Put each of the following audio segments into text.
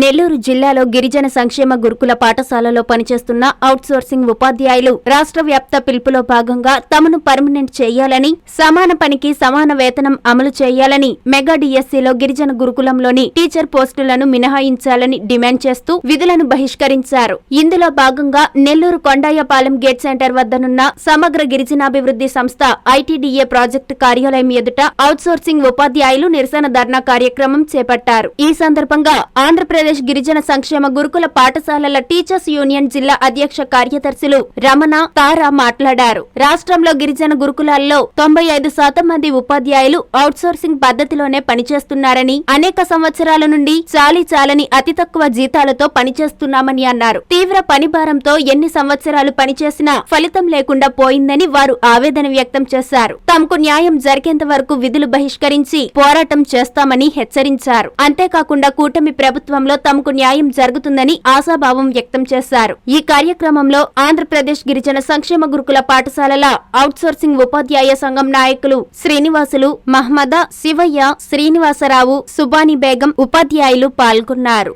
నెల్లూరు జిల్లాలో గిరిజన సంక్షేమ గురుకుల పాఠశాలలో పనిచేస్తున్న అవుట్సోర్సింగ్ ఉపాధ్యాయులు రాష్ట్ర వ్యాప్త పిలుపులో భాగంగా తమను పర్మనెంట్ చేయాలని సమాన పనికి సమాన వేతనం అమలు చేయాలని మెగా డిఎస్సీలో గిరిజన గురుకులంలోని టీచర్ పోస్టులను మినహాయించాలని డిమాండ్ చేస్తూ విధులను బహిష్కరించారు. ఇందులో భాగంగా నెల్లూరు కొండాయపాలెం గేట్ సెంటర్ వద్దనున్న సమగ్ర గిరిజనాభివృద్ధి సంస్థ ఐటీడీఏ ప్రాజెక్టు కార్యాలయం ఎదుట అవుట్సోర్సింగ్ ఉపాధ్యాయులు నిరసన ధర్నా కార్యక్రమం చేపట్టారు. ఈ సందర్భంగా ఆంధ్రప్రదేశ్ గిరిజన సంక్షేమ గురుకుల పాఠశాలల టీచర్స్ యూనియన్ జిల్లా అధ్యక్ష కార్యదర్శులు రమణ తారా మాట్లాడారు. రాష్ట్రంలో గిరిజన గురుకులాల్లో తొంభై ఐదు శాతం మంది ఉపాధ్యాయులు అవుట్సోర్సింగ్ పద్ధతిలోనే పనిచేస్తున్నారని అనేక సంవత్సరాల నుండి చాలీ చాలని అతి తక్కువ జీతాలతో పనిచేస్తున్నామని అన్నారు. తీవ్ర పనిభారంతో ఎన్ని సంవత్సరాలు పనిచేసినా ఫలితం లేకుండా పోయిందని వారు ఆవేదన వ్యక్తం చేశారు. తమకు న్యాయం జరిగేంత వరకు విధులు బహిష్కరించి పోరాటం చేస్తామని హెచ్చరించారు. అంతేకాకుండా కూటమి ప్రభుత్వంలో తమకు న్యాయం జరుగుతుందని ఆశాభావం వ్యక్తం చేశారు. ఈ కార్యక్రమంలో ఆంధ్రప్రదేశ్ గిరిజన సంక్షేమ గురుకుల పాఠశాలల అవుట్సోర్సింగ్ ఉపాధ్యాయ సంఘం నాయకులు శ్రీనివాసులు మహ్మద శివయ్య శ్రీనివాసరావు సుబాని బేగం ఉపాధ్యాయులు పాల్గొన్నారు.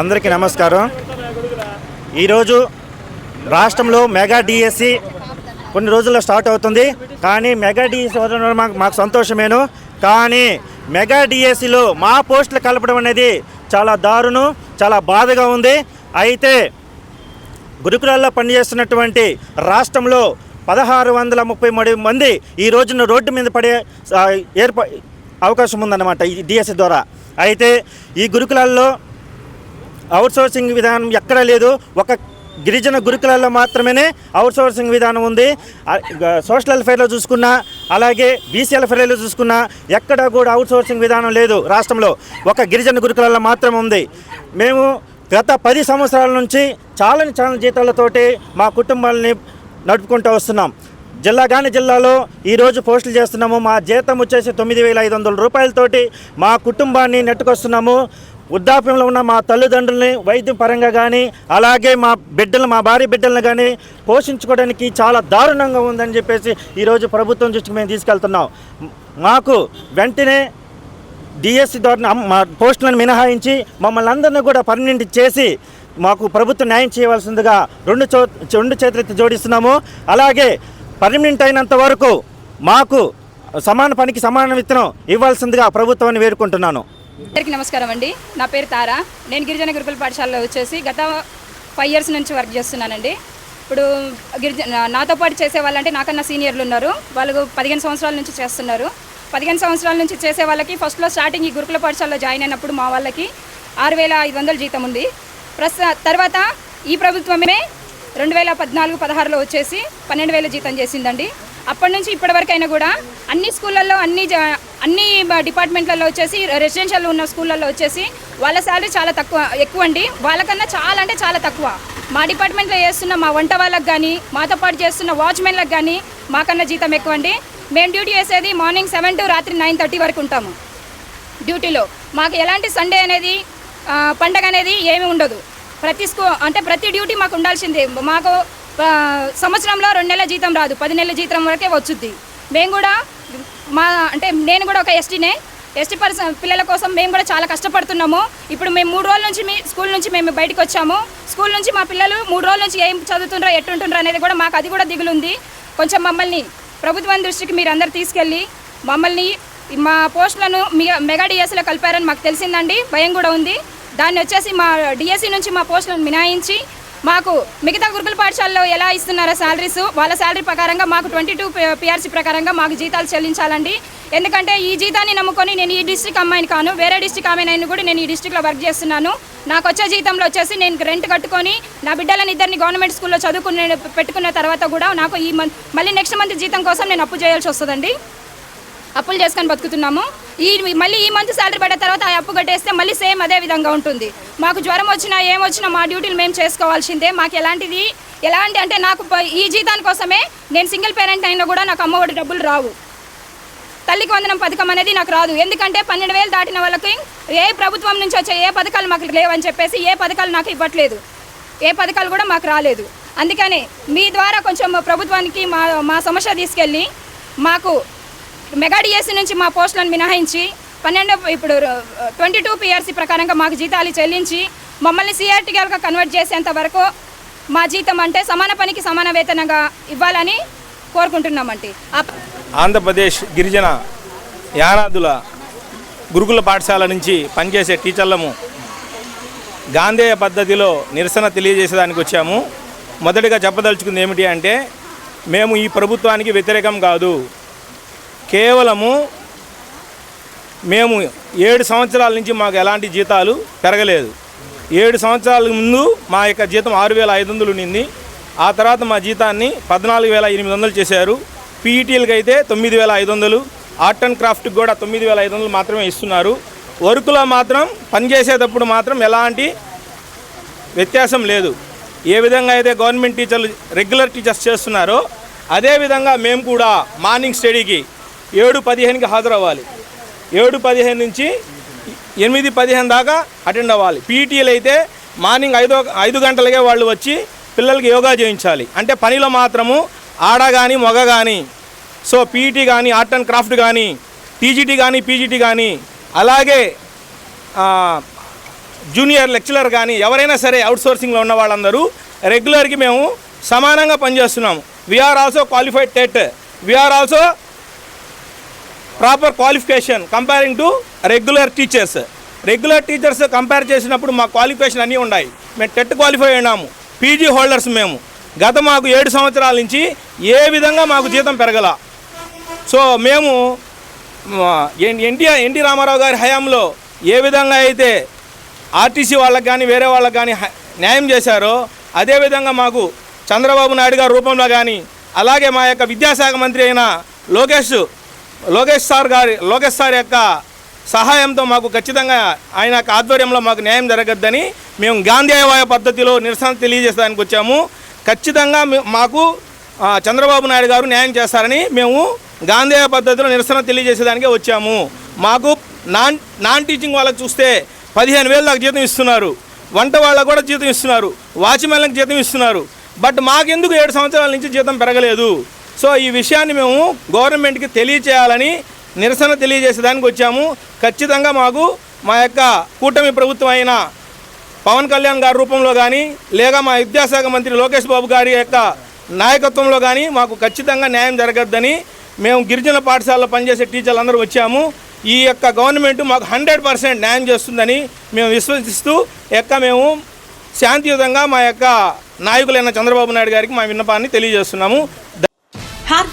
అందరికీ నమస్కారం. ఈరోజు రాష్ట్రంలో మెగా డిఎస్సి కొన్ని రోజుల్లో స్టార్ట్ అవుతుంది. కానీ మెగా డిఎస్సి వదలడం మాకు మాకు సంతోషమేను. కానీ మెగా డిఎస్సిలో మా పోస్టులు కలపడం అనేది చాలా దారుణం చాలా బాధగా ఉంది. అయితే గురుకులాల్లో పనిచేస్తున్నటువంటి రాష్ట్రంలో పదహారు వందల ముప్పై మూడు మంది ఈ రోజున రోడ్డు మీద పడే ఏర్ప అవకాశం ఉందన్నమాట ఈ డిఎస్సి ద్వారా. అయితే ఈ గురుకులాల్లో అవుట్సోర్సింగ్ విధానం ఎక్కడా లేదు. ఒక గిరిజన గురుకులాల్లో మాత్రమే అవుట్సోర్సింగ్ విధానం ఉంది. సోషల్ వెల్ఫేర్లో చూసుకున్నా అలాగే బీసీ వెల్ఫేర్లో చూసుకున్నా ఎక్కడ కూడా అవుట్సోర్సింగ్ విధానం లేదు రాష్ట్రంలో. ఒక గిరిజన గురుకులాల్లో మాత్రమే ఉంది. మేము గత పది సంవత్సరాల నుంచి చాలని చాలా జీతాలతోటి మా కుటుంబాలని నడుపుకుంటూ వస్తున్నాం. జిల్లా గాని జిల్లాలో ఈరోజు పోస్టులు చేస్తున్నాము. మా జీతం వచ్చేసి తొమ్మిది వేల ఐదు వందల రూపాయలతోటి మా కుటుంబాన్ని నెట్టుకొస్తున్నాము. వృద్ధాప్యంలో ఉన్న మా తల్లిదండ్రుల్ని వైద్యం పరంగా కానీ అలాగే మా బిడ్డలు మా భార్య బిడ్డలను కానీ పోషించుకోవడానికి చాలా దారుణంగా ఉందని చెప్పేసి ఈరోజు ప్రభుత్వం దృష్టికి మేము తీసుకెళ్తున్నాం. మాకు వెంటనే డిఎస్సి ద్వారా మా పోస్టులను మినహాయించి మమ్మల్ని అందరినీ కూడా పర్మనెంట్ చేసి మాకు ప్రభుత్వం న్యాయం చేయవలసిందిగా రెండు చో రెండు చేతులెత్తి జోడిస్తున్నాము. అలాగే పర్మనెంట్ అయినంత వరకు మాకు సమాన పనికి సమాన విత్తనం ఇవ్వాల్సిందిగా ప్రభుత్వాన్ని వేడుకుంటున్నాను. అందరికీ నమస్కారం అండి. నా పేరు తారా. నేను గిరిజన గురుకుల పాఠశాలలో వచ్చేసి గత ఫైవ్ ఇయర్స్ నుంచి వర్క్ చేస్తున్నానండి. ఇప్పుడు గిరిజన నాతో పాటు చేసే వాళ్ళంటే నాకన్నా సీనియర్లు ఉన్నారు. వాళ్ళు పదిహేను సంవత్సరాల నుంచి చేస్తున్నారు. పదిహేను సంవత్సరాల నుంచి చేసే వాళ్ళకి ఫస్ట్లో స్టార్టింగ్ ఈ గురుకుల పాఠశాలలో జాయిన్ అయినప్పుడు మా వాళ్ళకి ఆరు వేల ఐదు వందల జీతం ఉంది. ప్రస్తుత తర్వాత ఈ ప్రభుత్వమే రెండు వేల పద్నాలుగు పదహారులో వచ్చేసి పన్నెండు వేల జీతం చేసిందండి. అప్పటి నుంచి ఇప్పటివరకైనా కూడా అన్ని స్కూళ్ళల్లో అన్ని జా- అన్ని డిపార్ట్మెంట్లలో వచ్చేసి రెసిడెన్షియల్ ఉన్న స్కూళ్ళల్లో వచ్చేసి వాళ్ళ శాలరీ చాలా తక్కువ ఎక్కువ అండి వాళ్ళకన్నా చాలా అంటే చాలా తక్కువ. మా డిపార్ట్మెంట్లో చేస్తున్న మా వంట వాళ్ళకి కానీ మాతో పాటు చేస్తున్న వాచ్మెన్లకు కానీ మాకన్నా జీతం ఎక్కువ అండి మేము డ్యూటీ చేసేది మార్నింగ్ సెవెన్ టు రాత్రి నైన్ థర్టీ వరకు ఉంటాము. డ్యూటీలో. మాకు ఎలాంటి సండే అనేది పండగ అనేది ఏమీ ఉండదు. ప్రతి స్కూ అంటే ప్రతి డ్యూటీ మాకు ఉండాల్సిందే. మాకు సంవత్సరంలో రెండు నెలల జీతం రాదు. పది నెలల జీతం వరకే వచ్చుద్ది. మేము కూడా మా అంటే నేను కూడా ఒక ఎస్టీనే ఎస్టీ పర్సన్ పిల్లల కోసం మేము కూడా చాలా కష్టపడుతున్నాము. ఇప్పుడు మేము మూడు రోజుల నుంచి మీ స్కూల్ నుంచి మేము బయటకు వచ్చాము. స్కూల్ నుంచి మా పిల్లలు మూడు రోజుల నుంచి ఏం చదువుతుండ్రో ఎట్టుంటుండ్రో అనేది కూడా మాకు అది కూడా దిగులుంది. కొంచెం మమ్మల్ని ప్రభుత్వం దృష్టికి మీరు అందరు తీసుకెళ్ళి మమ్మల్ని మా పోస్టులను మీ మెగా డిఎస్సీలో కలిపారని మాకు తెలిసిందండి. భయం కూడా ఉంది. దాన్ని వచ్చేసి మా డిఎస్సీ నుంచి మా పోస్టులను మినాయించి మాకు మిగతా గురుకుల పాఠశాలలో ఎలా ఇస్తున్నారో శాలరీస్ వాళ్ళ శాలరీ ప్రకారంగా మాకు ట్వంటీ టూ పిఆర్సీ ప్రకారంగా మాకు జీతాలు చెల్లించాలండి. ఎందుకంటే ఈ జీతాన్ని నమ్ముకొని నేను ఈ డిస్టిక్ అమ్మాయిని కాను వేరే డిస్టిక్ అమ్మాయిని కూడా నేను ఈ డిస్టిక్లో వర్క్ చేస్తున్నాను. నాకు వచ్చే జీతంలో వచ్చేసి నేను రెంట్ కట్టుకొని నా బిడ్డలని ఇద్దరిని గవర్నమెంట్ స్కూల్లో చదువుకునే పెట్టుకున్న తర్వాత కూడా నాకు ఈ మంత్ మళ్ళీ నెక్స్ట్ మంత్ జీతం కోసం నేను అప్పు చేయాల్సి వస్తుందండి. అప్పులు చేసుకొని బతుకుతున్నాము. ఈ మళ్ళీ ఈ మంత్ శాలరీ పడ్డ తర్వాత ఆ అప్పు కట్టేస్తే మళ్ళీ సేమ్ అదే విధంగా ఉంటుంది. మాకు జ్వరం వచ్చినా ఏమొచ్చినా మా డ్యూటీలు మేము చేసుకోవాల్సిందే. మాకు ఎలాంటిది ఎలాంటి అంటే నాకు ఈ జీతాని కోసమే నేను సింగిల్ పేరెంట్ అయినా కూడా నాకు అమ్మఒడి డబ్బులు రావు. తల్లికి వందనం పథకం అనేది నాకు రాదు. ఎందుకంటే పన్నెండు వేలు దాటిన వాళ్ళకి ఏ ప్రభుత్వం నుంచి వచ్చే ఏ పథకాలు మాకు లేవని చెప్పేసి ఏ పథకాలు నాకు ఇవ్వట్లేదు. ఏ పథకాలు కూడా మాకు రాలేదు. అందుకని మీ ద్వారా కొంచెం ప్రభుత్వానికి మా మా సమస్య తీసుకెళ్ళి మాకు మెగా నుంచి మా పోస్టులను మినహాయించి పన్నెండు ఇప్పుడు ట్వంటీ టూ పిఆర్సీ ప్రకారంగా మాకు జీతాలు చెల్లించి మమ్మల్ని సిఆర్టీగా కన్వర్ట్ చేసేంత వరకు మా జీతం అంటే సమాన పనికి సమాన వేతనంగా ఇవ్వాలని కోరుకుంటున్నామండి. ఆంధ్రప్రదేశ్ గిరిజన యానాదుల గురుకుల పాఠశాల నుంచి పనిచేసే టీచర్లము గాంధేయ పద్ధతిలో నిరసన తెలియజేసేదానికి వచ్చాము. మొదటిగా చెప్పదలుచుకుంది ఏమిటి అంటే మేము ఈ ప్రభుత్వానికి వ్యతిరేకం కాదు. కేవలము మేము ఏడు సంవత్సరాల నుంచి మాకు ఎలాంటి జీతాలు పెరగలేదు. ఏడు సంవత్సరాల ముందు మా యొక్క జీతం ఆరు వేల ఐదు వందలు ఉండింది. ఆ తర్వాత మా జీతాన్ని పద్నాలుగు వేల ఎనిమిది వందలు చేశారు. పీఈటీలకు అయితే తొమ్మిది వేల ఐదు వందలు ఆర్ట్ అండ్ క్రాఫ్ట్కి కూడా తొమ్మిది వేల ఐదు వందలు మాత్రమే ఇస్తున్నారు. వర్క్లో మాత్రం పనిచేసేటప్పుడు మాత్రం ఎలాంటి వ్యత్యాసం లేదు. ఏ విధంగా అయితే గవర్నమెంట్ టీచర్లు రెగ్యులర్ టీచర్స్ చేస్తున్నారో అదేవిధంగా మేము కూడా మార్నింగ్ స్టడీకి ఏడు పదిహేనుకి హాజరవ్వాలి. ఏడు పదిహేను నుంచి ఎనిమిది పదిహేను దాకా అటెండ్ అవ్వాలి. పీటీలు అయితే మార్నింగ్ ఐదో ఐదు గంటలకే వాళ్ళు వచ్చి పిల్లలకి యోగా చేయించాలి. అంటే పనిలో మాత్రము ఆడ కానీ మగ కానీ సో పీఈటీ కానీ ఆర్ట్ అండ్ క్రాఫ్ట్ కానీ టీజీటీ కానీ పీజీటీ కానీ అలాగే జూనియర్ లెక్చరర్ కానీ ఎవరైనా సరే అవుట్సోర్సింగ్లో ఉన్న వాళ్ళందరూ రెగ్యులర్కి మేము సమానంగా పనిచేస్తున్నాము. We're also qualified TET. We're also proper qualification comparing to regular teachers regular teachers compare చేసినప్పుడు మా క్వాలిఫికేషన్ అన్నీ ఉన్నాయి. మేము టెట్ క్వాలిఫై అయినాము. పీజీ హోల్డర్స్ మేము. గత మాకు ఏడు సంవత్సరాల నుంచి ఏ విధంగా మాకు జీతం పెరగల. సో మేము ఎన్టీఆర్ ఎన్టీ రామారావు గారి హయాంలో ఏ విధంగా అయితే ఆర్టీసీ వాళ్ళకి కానీ వేరే వాళ్ళకి కానీ హ- న్యాయం చేశారో అదేవిధంగా మాకు చంద్రబాబు నాయుడు గారి రూపంలో కానీ అలాగే మా యొక్క విద్యాశాఖ మంత్రి అయిన లోకేష్ లోకేష్ సార్ గారి లోకేష్ సార్ యొక్క సహాయంతో మాకు ఖచ్చితంగా ఆయన ఆధ్వర్యంలో మాకు న్యాయం జరగద్దని మేము గాంధీయవాయ పద్ధతిలో నిరసన తెలియజేసేదానికి వచ్చాము. ఖచ్చితంగా మాకు చంద్రబాబు నాయుడు గారు న్యాయం చేస్తారని మేము గాంధీయ పద్ధతిలో నిరసన తెలియజేసేదానికే వచ్చాము. మాకు నాన్ నాన్ టీచింగ్ వాళ్ళకి చూస్తే పదిహేను వేలు నాకు జీతం ఇస్తున్నారు. వంట వాళ్ళకు కూడా జీతం ఇస్తున్నారు. వాచ్మెన్లకు జీతం ఇస్తున్నారు. బట్ మాకెందుకు ఏడు సంవత్సరాల నుంచి జీతం పెరగలేదు? సో ఈ విషయాన్ని మేము గవర్నమెంట్కి తెలియచేయాలని నిరసన తెలియజేసేదానికి వచ్చాము. ఖచ్చితంగా మాకు మా యొక్క కూటమి ప్రభుత్వం అయిన పవన్ కళ్యాణ్ గారి రూపంలో కానీ లేక మా విద్యాశాఖ మంత్రి లోకేష్ బాబు గారి యొక్క నాయకత్వంలో కానీ మాకు ఖచ్చితంగా న్యాయం జరగద్దని మేము గిరిజన పాఠశాలలో పనిచేసే టీచర్లు అందరూ వచ్చాము. ఈ యొక్క గవర్నమెంట్ మాకు హండ్రెడ్ పర్సెంట్ న్యాయం చేస్తుందని మేము విశ్వసిస్తూ యొక్క మేము శాంతియుతంగా మా యొక్క నాయకులైన చంద్రబాబు నాయుడు గారికి మా విన్నపాన్ని తెలియజేస్తున్నాము.